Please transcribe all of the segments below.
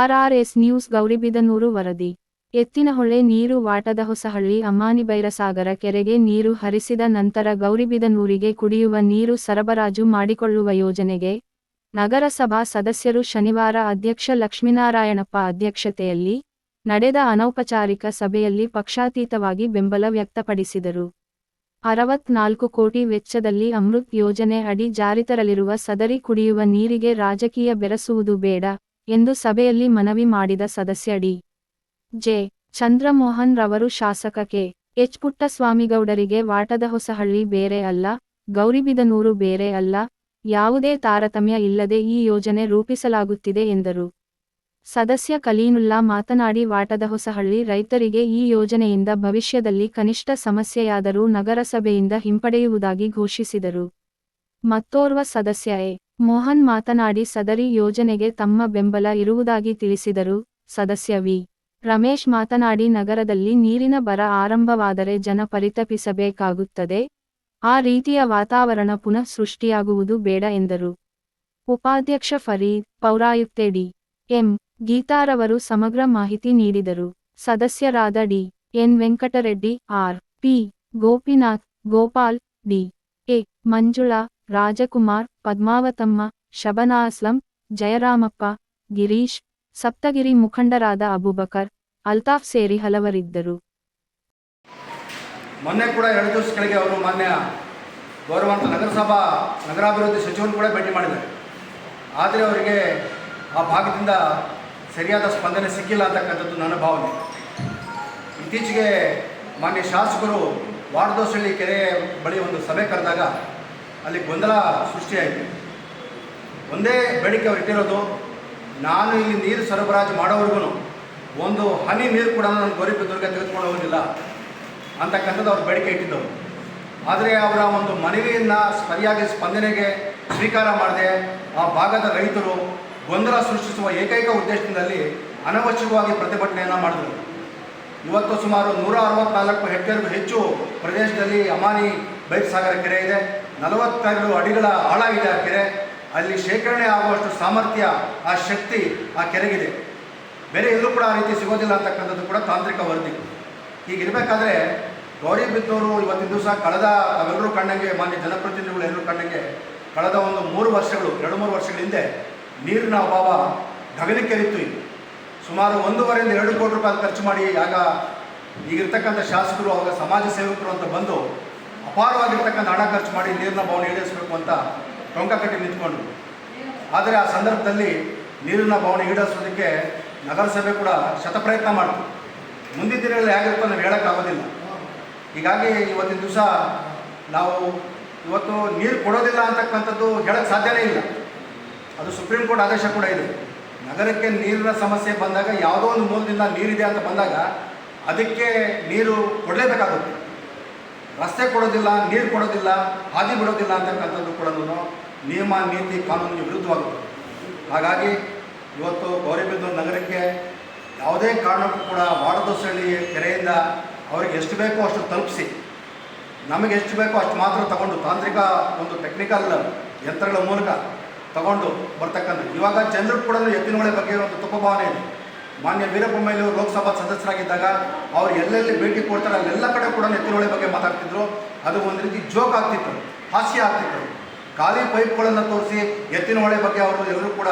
ಆರ್ಆರ್ಎಸ್ news Gauribidanur ವರದಿ. ಎತ್ತಿನಹೊಳೆ ನೀರು ವಾಟದ ಹೊಸಹಳ್ಳಿ ಅಮಾನಿಬೈರಸಾಗರ ಕೆರೆಗೆ ನೀರು ಹರಿಸಿದ ನಂತರ ಗೌರಿಬಿದನೂರಿಗೆ ಕುಡಿಯುವ ನೀರು ಸರಬರಾಜು ಮಾಡಿಕೊಳ್ಳುವ ಯೋಜನೆಗೆ ನಗರಸಭಾ ಸದಸ್ಯರು ಶನಿವಾರ ಅಧ್ಯಕ್ಷ ಲಕ್ಷ್ಮೀನಾರಾಯಣಪ್ಪ ಅಧ್ಯಕ್ಷತೆಯಲ್ಲಿ ನಡೆದ ಅನೌಪಚಾರಿಕ ಸಭೆಯಲ್ಲಿ ಪಕ್ಷಾತೀತವಾಗಿ ಬೆಂಬಲ ವ್ಯಕ್ತಪಡಿಸಿದರು. ಅರವತ್ನಾಲ್ಕು ಕೋಟಿ ವೆಚ್ಚದಲ್ಲಿ ಅಮೃತ್ ಯೋಜನೆ ಅಡಿ ಜಾರಿತರಲಿರುವ ಸದರಿ ಕುಡಿಯುವ ನೀರಿಗೆ ರಾಜಕೀಯ ಬೆರೆಸುವುದು ಬೇಡ. ಎಂದು ಸಭೆಯಲ್ಲಿ ಮನವಿ ಮಾಡಿದ ಸದಸ್ಯ ಡಿ. ಜೆ. ಚಂದ್ರಮೋಹನ್ ರವರು ಶಾಸಕ ಕೆ. ಎಚ್. ಪುಟ್ಟಸ್ವಾಮಿಗೌಡರಿಗೆ ವಾಟದ ಹೊಸಹಳ್ಳಿ ಬೇರೆ ಅಲ್ಲ, ಗೌರಿಬಿದನೂರು ಬೇರೆ ಅಲ್ಲ, ಯಾವುದೇ ತಾರತಮ್ಯ ಇಲ್ಲದೆ ಈ ಯೋಜನೆ ರೂಪಿಸಲಾಗುತ್ತಿದೆ ಎಂದರು. ಸದಸ್ಯ ಕಲೀನುಲ್ಲಾ ಮಾತನಾಡಿ ವಾಟದ ಹೊಸಹಳ್ಳಿ ರೈತರಿಗೆ ಈ ಯೋಜನೆಯಿಂದ ಭವಿಷ್ಯದಲ್ಲಿ ಕನಿಷ್ಠ ಸಮಸ್ಯೆಯಾದರೂ ನಗರಸಭೆಯಿಂದ ಹಿಂಪಡೆಯುವುದಾಗಿ ಘೋಷಿಸಿದರು. ಮತ್ತೋರ್ವ ಸದಸ್ಯ ಎ. ಮೋಹನ್ ಮಾತನಾಡಿ ಸದರಿ ಯೋಜನೆಗೆ ತಮ್ಮ ಬೆಂಬಲ ಇರುವುದಾಗಿ ತಿಳಿಸಿದರು. ಸದಸ್ಯ ವಿ. ರಮೇಶ್ ಮಾತನಾಡಿ, ನಗರದಲ್ಲಿ ನೀರಿನ ಬರ ಆರಂಭವಾದರೆ ಜನ ಪರಿತಪಿಸಬೇಕಾಗುತ್ತದೆ. ಆ ರೀತಿಯ ವಾತಾವರಣ ಪುನಃ ಸೃಷ್ಟಿಯಾಗುವುದು ಬೇಡ ಎಂದರು. ಉಪಾಧ್ಯಕ್ಷ ಫರೀದ್, ಪೌರಾಯುಕ್ತೆ ಡಿ. ಎಂ. ಗೀತಾರವರು ಸಮಗ್ರ ಮಾಹಿತಿ ನೀಡಿದರು. ಸದಸ್ಯರಾದ D. N. Venkatareddy, R. P. Gopinath, Gopal, D. A. Manjula Rajkumar, Padmavathamma Shabana Aslam Jayaramappa, Girish, Saptagiri ಮುಖಂಡರಾದ ಅಬುಬಕರ್, ಅಲ್ತಾಫ್ ಸೇರಿ ಹಲವರಿದ್ದರು. ಮೊನ್ನೆ ಕೂಡ ಎರಡು ದಿವಸ ಕೆಳಗೆ ಅವರು ಮಾನ್ಯ ಗೌರವಂತ ನಗರಸಭಾ ನಗರಾಭಿವೃದ್ಧಿ ಸಚಿವರು ಕೂಡ ಭೇಟಿ ಮಾಡಿದ್ದಾರೆ. ಆದರೆ ಅವರಿಗೆ ಆ ಭಾಗದಿಂದ ಸರಿಯಾದ ಸ್ಪಂದನೆ ಸಿಕ್ಕಿಲ್ಲ ಅಂತಕ್ಕಂಥದ್ದು ನನ್ನ ಭಾವನೆ. ಇತ್ತೀಚೆಗೆ ಮಾನ್ಯ ಶಾಸಕರು ವಾರದೋಸಳ್ಳಿ ಕೆರೆ ಬಳಿ ಒಂದು ಸಭೆ ಕರೆದಾಗ ಅಲ್ಲಿ ಗೊಂದಲ ಸೃಷ್ಟಿಯಾಯಿತು. ಒಂದೇ ಬೇಡಿಕೆ ಅವ್ರು ಇಟ್ಟಿರೋದು, ನಾನು ಇಲ್ಲಿ ನೀರು ಸರಬರಾಜು ಮಾಡೋವರೆಗೂ ಒಂದು ಹನಿ ನೀರು ಕೂಡ ನಾನು ಗೌರಿಬಿದ್ದೂರಿಗೆ ತೆಗೆದುಕೊಂಡು ಹೋಗೋದಿಲ್ಲ ಅಂತಕ್ಕಂಥದ್ದು ಅವ್ರು ಬೇಡಿಕೆ ಇಟ್ಟಿದ್ದವು ಆದರೆ ಅವರ ಒಂದು ಮನವಿಯನ್ನು ಸರಿಯಾಗಿ ಸ್ಪಂದನೆಗೆ ಸ್ವೀಕಾರ ಮಾಡದೆ ಆ ಭಾಗದ ರೈತರು ಗೊಂದಲ ಸೃಷ್ಟಿಸುವ ಏಕೈಕ ಉದ್ದೇಶದಲ್ಲಿ ಅನವಶ್ಯಕವಾಗಿ ಪ್ರತಿಭಟನೆಯನ್ನು ಮಾಡಿದರು. ಇವತ್ತು ಸುಮಾರು ನೂರ ಅರವತ್ನಾಲ್ಕು ಹೆಕ್ಟೇರ್ಗೂ ಹೆಚ್ಚು ಪ್ರದೇಶದಲ್ಲಿ ಅಮಾನಿ ಬೈರಸಾಗರ ಕೆರೆ ಇದೆ. ನಲವತ್ತೆರಡು ಅಡಿಗಳ ಆಳ ಇದೆ ಆ ಕೆರೆ. ಅಲ್ಲಿ ಶೇಖರಣೆ ಆಗುವಷ್ಟು ಸಾಮರ್ಥ್ಯ, ಆ ಶಕ್ತಿ ಆ ಕೆರೆಗಿದೆ. ಬೇರೆ ಎಲ್ಲೂ ಕೂಡ ಆ ರೀತಿ ಸಿಗೋದಿಲ್ಲ ಅಂತಕ್ಕಂಥದ್ದು ಕೂಡ ತಾಂತ್ರಿಕ ವರದಿ. ಹೀಗಿರಬೇಕಾದ್ರೆ ಗೌರಿಬಿದ್ದೂರು ಇವತ್ತಿನ ದಿವಸ ಕಳೆದ ತಾವೆಲ್ಲರೂ ಕಣ್ಣಂಗೆ ಮಾನ್ಯ ಜನಪ್ರತಿನಿಧಿಗಳು ಎಲ್ಲರೂ ಕಂಡಂಗೆ ಕಳೆದ ಒಂದು ಮೂರು ವರ್ಷಗಳು, ಎರಡು ಮೂರು ವರ್ಷಗಳ ಹಿಂದೆ ನೀರಿನ ಅಭಾವ ಗಗನಕ್ಕೇರಿತ್ತು ಇದು ಸುಮಾರು ಒಂದೂವರೆಯಿಂದ ಎರಡು ಕೋಟಿ ರೂಪಾಯಿ ಖರ್ಚು ಮಾಡಿ ಆಗ ಈಗಿರ್ತಕ್ಕಂಥ ಶಾಸಕರು ಅವಾಗ ಸಮಾಜ ಸೇವಕರು ಅಂತ ಬಂದು ಅಪಾರವಾಗಿರ್ತಕ್ಕಂಥ ಹಣ ಖರ್ಚು ಮಾಡಿ ನೀರಿನ ಭಾವನೆ ಈಡೇರಿಸಬೇಕು ಅಂತ ಟೊಂಕ ಕಟ್ಟಿ ನಿಂತ್ಕೊಂಡ್ರು. ಆದರೆ ಆ ಸಂದರ್ಭದಲ್ಲಿ ನೀರಿನ ಭವನ ಈಡೇರಿಸೋದಕ್ಕೆ ನಗರಸಭೆ ಕೂಡ ಶತಪ್ರಯತ್ನ ಮಾಡ್ತು. ಮುಂದಿನ ದಿನಗಳಲ್ಲಿ ಹೇಗಿರುತ್ತೋ ನಾವು ಹೇಳೋಕ್ಕಾಗೋದಿಲ್ಲ ಹೀಗಾಗಿ ಇವತ್ತಿನ ದಿವಸ ನಾವು ಇವತ್ತು ನೀರು ಕೊಡೋದಿಲ್ಲ ಅಂತಕ್ಕಂಥದ್ದು ಹೇಳಕ್ಕೆ ಸಾಧ್ಯವೇ ಇಲ್ಲ. ಅದು ಸುಪ್ರೀಂ ಕೋರ್ಟ್ ಆದೇಶ ಕೂಡ ಇದೆ. ನಗರಕ್ಕೆ ನೀರಿನ ಸಮಸ್ಯೆ ಬಂದಾಗ ಯಾವುದೋ ಒಂದು ಮೂಲದಿಂದ ನೀರಿದೆ ಅಂತ ಬಂದಾಗ ಅದಕ್ಕೆ ನೀರು ಕೊಡಲೇಬೇಕಾಗುತ್ತೆ. ರಸ್ತೆ ಕೊಡೋದಿಲ್ಲ, ನೀರು ಕೊಡೋದಿಲ್ಲ, ಹಾದಿ ಬಿಡೋದಿಲ್ಲ ಅಂತಕ್ಕಂಥದ್ದು ಕೂಡ ನಿಯಮ, ನೀತಿ, ಕಾನೂನಿಗೆ ವಿರುದ್ಧವಾಗುತ್ತೆ ಹಾಗಾಗಿ ಇವತ್ತು ಗೌರಿಬಿದ್ದೂರು ನಗರಕ್ಕೆ ಯಾವುದೇ ಕಾರಣಕ್ಕೂ ಕೂಡ ವಾಡದೋಸಳ್ಳಿ ಕೆರೆಯಿಂದ ಅವ್ರಿಗೆ ಎಷ್ಟು ಬೇಕೋ ಅಷ್ಟು ತಲುಪಿಸಿ. ನಮಗೆ ಎಷ್ಟು ಬೇಕೋ ಅಷ್ಟು ಮಾತ್ರ ತಗೊಂಡು, ತಾಂತ್ರಿಕ ಒಂದು ಟೆಕ್ನಿಕಲ್ ಯಂತ್ರಗಳ ಮೂಲಕ ತಗೊಂಡು ಬರ್ತಕ್ಕಂಥ ಇವಾಗ ಜನರು ಕೂಡ ಎತ್ತಿನಹೊಳೆ ಬಗ್ಗೆ ಒಂದು ತುಪ್ಪಭಾವನೆ ಇದೆ. ಮಾನ್ಯ ವೀರಪ್ಪಮೈಲಿ ಅವರು ಲೋಕಸಭಾ ಸದಸ್ಯರಾಗಿದ್ದಾಗ ಅವ್ರು ಎಲ್ಲೆಲ್ಲಿ ಭೇಟಿ ಕೊಡ್ತಾರೆ, ಅಲ್ಲೆಲ್ಲ ಕಡೆ ಕೂಡ ಎತ್ತಿನಹೊಳೆ ಬಗ್ಗೆ ಮಾತಾಡ್ತಿದ್ರು. ಅದು ಒಂದು ರೀತಿ ಜೋಕ್ ಆಗ್ತಿತ್ತು, ಹಾಸ್ಯ ಆಗ್ತಿತ್ತು. ಖಾಲಿ ಪೈಪ್ಗಳನ್ನು ತೋರಿಸಿ ಎತ್ತಿನಹೊಳೆ ಬಗ್ಗೆ ಅವರು ಎಲ್ಲರೂ ಕೂಡ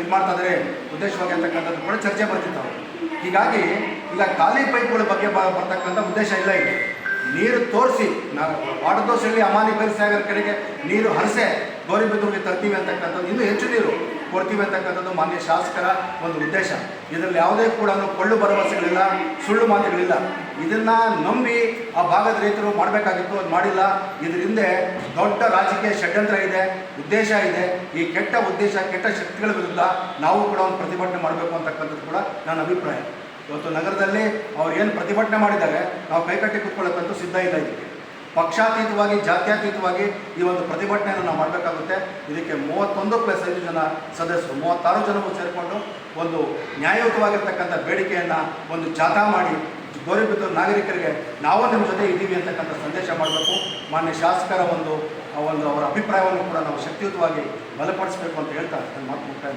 ಇದು ಮಾಡ್ತಾ ಇದ್ದಾರೆ ಉದ್ದೇಶವಾಗಿ ಅಂತಕ್ಕಂಥದ್ದು ಕೂಡ ಚರ್ಚೆ ಬರ್ತಿತ್ತು. ಹೀಗಾಗಿ ಈಗ ಖಾಲಿ ಪೈಪ್ಗಳ ಬಗ್ಗೆ ಬರ್ತಕ್ಕಂಥ ಉದ್ದೇಶ ಇಲ್ಲ ಇದೆ ನೀರು ತೋರಿಸಿ, ನಾವು ವಾಡದೋಸಲ್ಲಿ ಅಮಾನಿ ಬೈರಸಾಗರ ಕಡೆಗೆ ನೀರು ಹರಿಸೆ, ಗೌರಿಬಿದೂರಿಗೆ ತರ್ತೀವಿ ಅಂತಕ್ಕಂಥದ್ದು ಇನ್ನೂ ಹೆಚ್ಚು ನೀರು. ಕೊಡ್ತೀವಿ ಅಂತಕ್ಕಂಥದ್ದು ಮಾನ್ಯ ಶಾಸಕರ ಒಂದು ಉದ್ದೇಶ. ಇದರಲ್ಲಿ ಯಾವುದೇ ಕೂಡ ಕೊಳ್ಳು ಭರವಸೆಗಳಿಲ್ಲ, ಸುಳ್ಳು ಮಾತುಗಳಿಲ್ಲ. ಇದನ್ನು ನಂಬಿ ಆ ಭಾಗದ ರೈತರು ಮಾಡಬೇಕಾಗಿತ್ತು, ಅದು ಮಾಡಿಲ್ಲ. ಇದ್ರ ದೊಡ್ಡ ರಾಜಕೀಯ ಷಡ್ಯಂತ್ರ ಇದೆ, ಉದ್ದೇಶ ಇದೆ. ಈ ಕೆಟ್ಟ ಉದ್ದೇಶ, ಕೆಟ್ಟ ಶಕ್ತಿಗಳ ವಿರುದ್ಧ ನಾವು ಕೂಡ ಒಂದು ಪ್ರತಿಭಟನೆ ಮಾಡಬೇಕು ಅಂತಕ್ಕಂಥದ್ದು ಕೂಡ ನನ್ನ ಅಭಿಪ್ರಾಯ. ಇವತ್ತು ನಗರದಲ್ಲಿ ಅವ್ರು ಏನು ಪ್ರತಿಭಟನೆ ಮಾಡಿದ್ದಾರೆ, ನಾವು ಕೈಕಟ್ಟಿ ಕೂತ್ಕೊಳ್ಳೋಕ್ಕಂತೂ ಸಿದ್ಧ ಇಲ್ಲ ಇದಕ್ಕೆ. ಪಕ್ಷಾತೀತವಾಗಿ, ಜಾತ್ಯತೀತವಾಗಿ ಈ ಒಂದು ಪ್ರತಿಭಟನೆಯನ್ನು ನಾವು ಮಾಡಬೇಕಾಗುತ್ತೆ. ಇದಕ್ಕೆ ಮೂವತ್ತೊಂದು ಪ್ಲಸ್ ಐದು ಜನ ಸದಸ್ಯರು, ಮೂವತ್ತಾರು ಜನರು ಸೇರಿಕೊಂಡು ಒಂದು ನ್ಯಾಯಯುತವಾಗಿರ್ತಕ್ಕಂಥ ಬೇಡಿಕೆಯನ್ನು ಒಂದು ಜಾಥಾ ಮಾಡಿ ಗೌರವಿತ ನಾಗರಿಕರಿಗೆ ನಾವು ನಿಮ್ಮ ಜೊತೆ ಇದ್ದೀವಿ ಅಂತಕ್ಕಂಥ ಸಂದೇಶ ಮಾಡಬೇಕು. ಮಾನ್ಯ ಶಾಸಕರ ಒಂದು ಒಂದು ಅವರ ಅಭಿಪ್ರಾಯವನ್ನು ಕೂಡ ನಾವು ಶಕ್ತಿಯುತವಾಗಿ ಬಲಪಡಿಸಬೇಕು ಅಂತ ಹೇಳ್ತಾ ನನ್ನ ಮಾತು ಮುಕ್ತಾಯ.